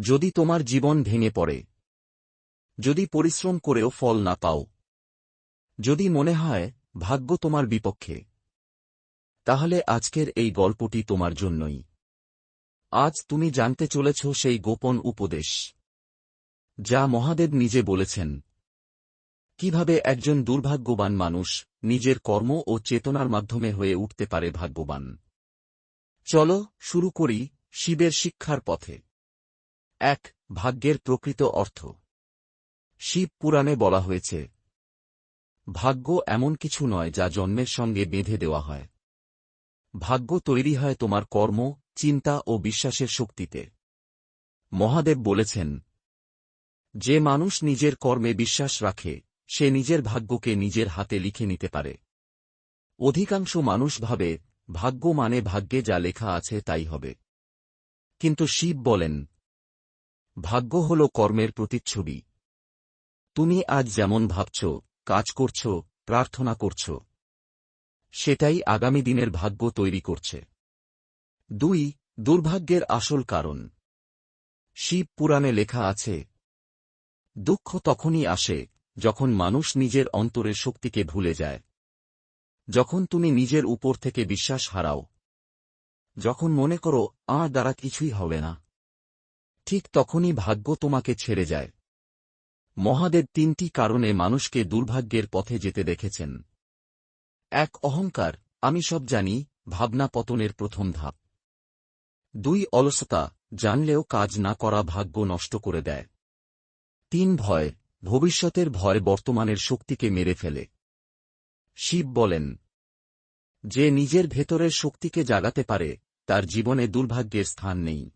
যদি তোমার জীবন ভেঙে পড়ে, যদি পরিশ্রম করেও ফল না পাও, যদি মনে হয় ভাগ্য তোমার বিপক্ষে, তাহলে আজকের এই গল্পটি তোমার জন্যই। আজ তুমি জানতে চলেছ সেই গোপন উপদেশ, যা মহাদেব নিজে বলেছেন, কীভাবে একজন দুর্ভাগ্যবান মানুষ নিজের কর্ম ও চেতনার মাধ্যমে হয়ে উঠতে পারে ভাগ্যবান। চলো শুরু করি শিবের শিক্ষার পথে। এক ভাগ্যের প্রকৃত অর্থ। শিব পুরাণে বলা হয়েছে, ভাগ্য এমন কিছু নয় যা জন্মের সঙ্গে বেঁধে দেওয়া হয়। ভাগ্য তৈরি হয় তোমার কর্ম, চিন্তা ও বিশ্বাসের শক্তিতে। মহাদেব বলেছেন, যে মানুষ নিজের কর্মে বিশ্বাস রাখে, সে নিজের ভাগ্যকে নিজের হাতে লিখে নিতে পারে। অধিকাংশ মানুষ ভাবে, ভাগ্য মানে ভাগ্যে যা লেখা আছে তাই হবে। কিন্তু শিব বলেন ভাগ্য হল কর্মের প্রতিচ্ছবি। তুমি আজ যেমন ভাবছ, কাজ করছ, প্রার্থনা করছ, সেটাই আগামী দিনের ভাগ্য তৈরি করছে। দুই, দুর্ভাগ্যের আসল কারণ। শিব পুরাণে লেখা আছে, দুঃখ তখনই আসে যখন মানুষ নিজের অন্তরের শক্তিকে ভুলে যায়। যখন তুমি নিজের উপর থেকে বিশ্বাস হারাও, যখন মনে করো, আর দ্বারা কিছুই হবে না। ঠিক তখনই ভাগ্য তোমাকে ছেড়ে যায়। মহাদেব তিনটি কারণে মানুষকে দুর্ভাগ্যের পথে যেতে দেখেছেন। এক, অহংকার, আমি সব জানি, ভাবনা পতনের প্রথম ধাপ। দুই, অলসতা, জানলেও কাজ না করা ভাগ্য নষ্ট করে দেয়। তিন, ভয়, ভবিষ্যতের ভয় বর্তমানের শক্তিকে মেরে ফেলে। শিব বলেন, যে নিজের ভেতরের শক্তিকে জাগাতে পারে, তার জীবনে দুর্ভাগ্যের স্থান নেই।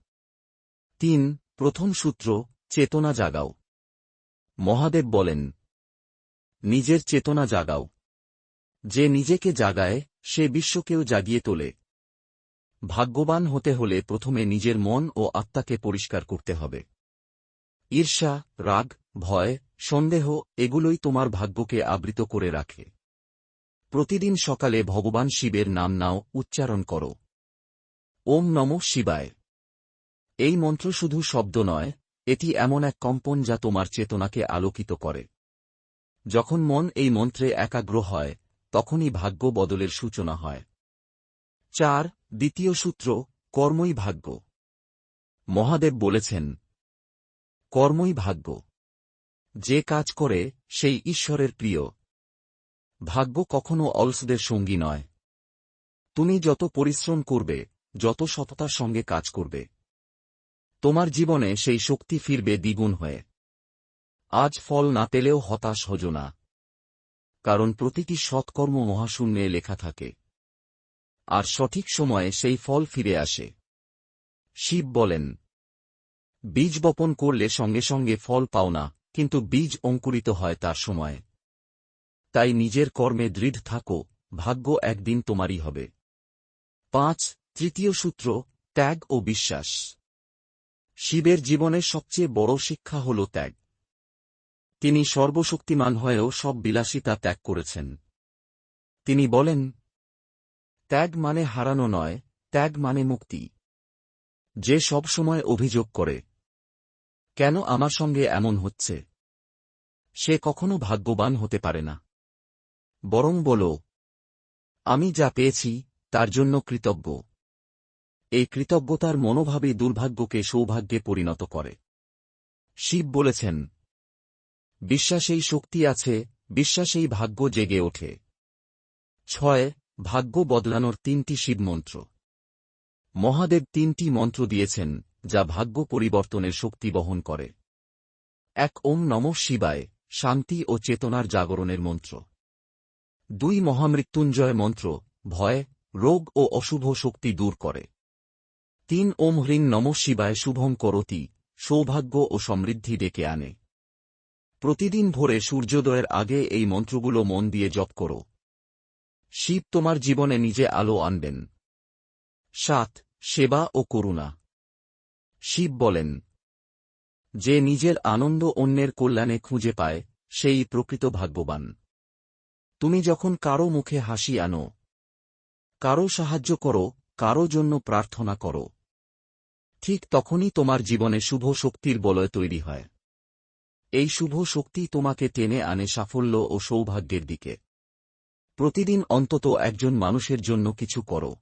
তিন প্রথম সূত্র, চেতনা জাগাও। মহাদেব বলেন, নিজের চেতনা জাগাও। যে নিজেকে জাগায়, সে বিশ্বকেও জাগিয়ে তোলে। ভাগ্যবান হতে হলে প্রথমে নিজের মন ও আত্মাকে পরিষ্কার করতে হবে। ঈর্ষা, রাগ, ভয়, সন্দেহ, এগুলোই তোমার ভাগ্যকে আবৃত করে রাখে। প্রতিদিন সকালে ভগবান শিবের নাম নাও উচ্চারণ করো। ওম নম শিবায়। এই মন্ত্র শুধু শব্দ নয়, এটি এমন এক কম্পন যা তোমার চেতনাকে আলোকিত করে। যখন মন এই মন্ত্রে একাগ্র হয়, তখনই ভাগ্য বদলের সূচনা হয়। চার, দ্বিতীয় সূত্র, কর্মই ভাগ্য। মহাদেব বলেছেন, কর্মই ভাগ্য। যে কাজ করে, সেই ঈশ্বরের প্রিয়। ভাগ্য কখনো অলসদের সঙ্গী নয়। তুমি যত পরিশ্রম করবে, যত সততার সঙ্গে কাজ করবে তোমার জীবনে সেই শক্তি ফিরবে দ্বিগুণ হয়ে। আজ ফল না পেলেও হতাশ হজ না। কারণ প্রতিটি সৎকর্ম মহাশূন্যে লেখা থাকে। আর সঠিক সময়ে সেই ফল ফিরে আসে। শিব বলেন, বীজ বপন করলে সঙ্গে সঙ্গে ফল পাও না, কিন্তু বীজ অঙ্কুরিত হয় তার সময়ে। তাই নিজের কর্মে দৃঢ় থাকো, ভাগ্য একদিন তোমারই হবে। পাঁচ, তৃতীয় সূত্র, ত্যাগ ও বিশ্বাস। শিবের জীবনের সবচেয়ে বড় শিক্ষা হল ত্যাগ। তিনি সর্বশক্তিমান হয়েও সব বিলাসিতা ত্যাগ করেছেন। তিনি বলেন, ত্যাগ মানে হারানো নয়, ত্যাগ মানে মুক্তি। যে সব সময় অভিযোগ করে, কেন আমার সঙ্গে এমন হচ্ছে? সে কখনো ভাগ্যবান হতে পারে না। বরং বল, আমি যা পেয়েছি, তার জন্য কৃতজ্ঞ। এই কৃতজ্ঞতার মনোভাবই দুর্ভাগ্যকে সৌভাগ্যে পরিণত করে। শিব বলেছেন, বিশ্বাসেই শক্তি আছে, বিশ্বাসেই ভাগ্য জেগে ওঠে। ছয়, ভাগ্য বদলানোর তিনটি শিবমন্ত্র মহাদেব তিনটি মন্ত্র দিয়েছেন, যা ভাগ্য পরিবর্তনের শক্তি বহন করে। এক, ওম নম শিবায়, শান্তি ও চেতনার জাগরণের মন্ত্র। দুই, মহামৃত্যুঞ্জয় মন্ত্র, ভয়, রোগ ও অশুভ শক্তি দূর করে। তিন ওম হ্রিং নম শিবায় শুভম করতি, সৌভাগ্য ও সমৃদ্ধি ডেকে আনে। প্রতিদিন ভোরে সূর্যোদয়ের আগে এই মন্ত্রগুলো মন দিয়ে জপ করো। শিব তোমার জীবনে নিজে আলো আনবেন। সাত, সেবা ও করুণা। শিব বলেন, যে নিজের আনন্দ অন্যের কল্যাণে খুঁজে পায়, সেই প্রকৃত ভাগ্যবান। তুমি যখন কারও মুখে হাসি আনো, কারও সাহায্য করো, কারও জন্য প্রার্থনা করো ঠিক তখনই তোমার জীবনে শুভ শক্তির বলয় তৈরি হয়। এই শুভ শক্তি তোমাকে টেনে আনে সাফল্য ও সৌভাগ্যের দিকে। প্রতিদিন অন্তত একজন মানুষের জন্য কিছু করো।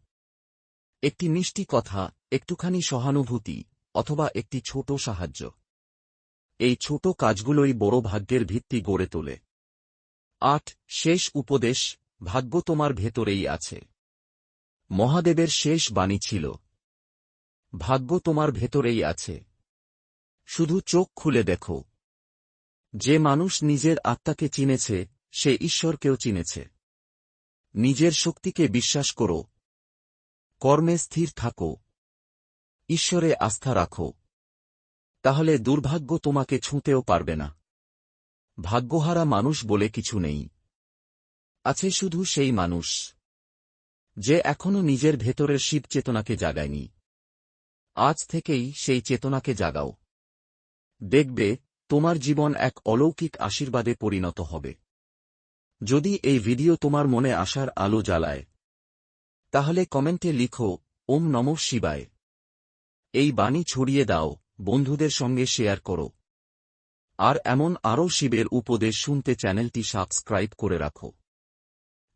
একটি মিষ্টি কথা, একটুখানি সহানুভূতি, অথবা একটি ছোট সাহায্য। এই ছোট কাজগুলোই বড় ভাগ্যের ভিত্তি গড়ে তোলে। আট, শেষ উপদেশ, ভাগ্য তোমার ভেতরেই আছে। মহাদেবের শেষ বাণী ছিল ভাগ্য তোমার ভেতরেই আছে। শুধু চোখ খুলে দেখো। যে মানুষ নিজের আত্মাকে চিনেছে, সে ঈশ্বরকেও চিনেছে। নিজের শক্তিকে বিশ্বাস করো। কর্মে স্থির থাকো। ঈশ্বরে আস্থা রাখো। তাহলে দুর্ভাগ্য তোমাকে ছুঁতেও পারবে না। ভাগ্যহারা মানুষ বলে কিছু নেই। আছে শুধু সেই মানুষ। যে এখনও নিজের ভেতরের শিব চেতনাকে জাগায়নি। আজ থেকেই সেই চেতনাকে জাগাও। দেখবে, তোমার জীবন এক অলৌকিক আশীর্বাদে পরিণত হবে। যদি এই ভিডিও তোমার মনে আসার আলো জ্বালায়, তাহলে কমেন্টে লিখো, ওম নম শিবায়। এই বাণী ছড়িয়ে দাও, বন্ধুদের সঙ্গে শেয়ার করো। আর এমন আরও শিবের উপদেশ শুনতে চ্যানেলটি সাবস্ক্রাইব করে রাখো।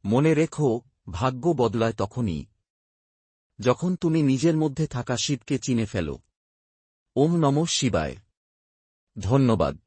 মনে রেখো, ভাগ্য বদলায় তখনই। যখন তুমি নিজের মধ্যে থাকা শিবকে চিনে ফেলো। ওম নম শিবায়। ধন্যবাদ।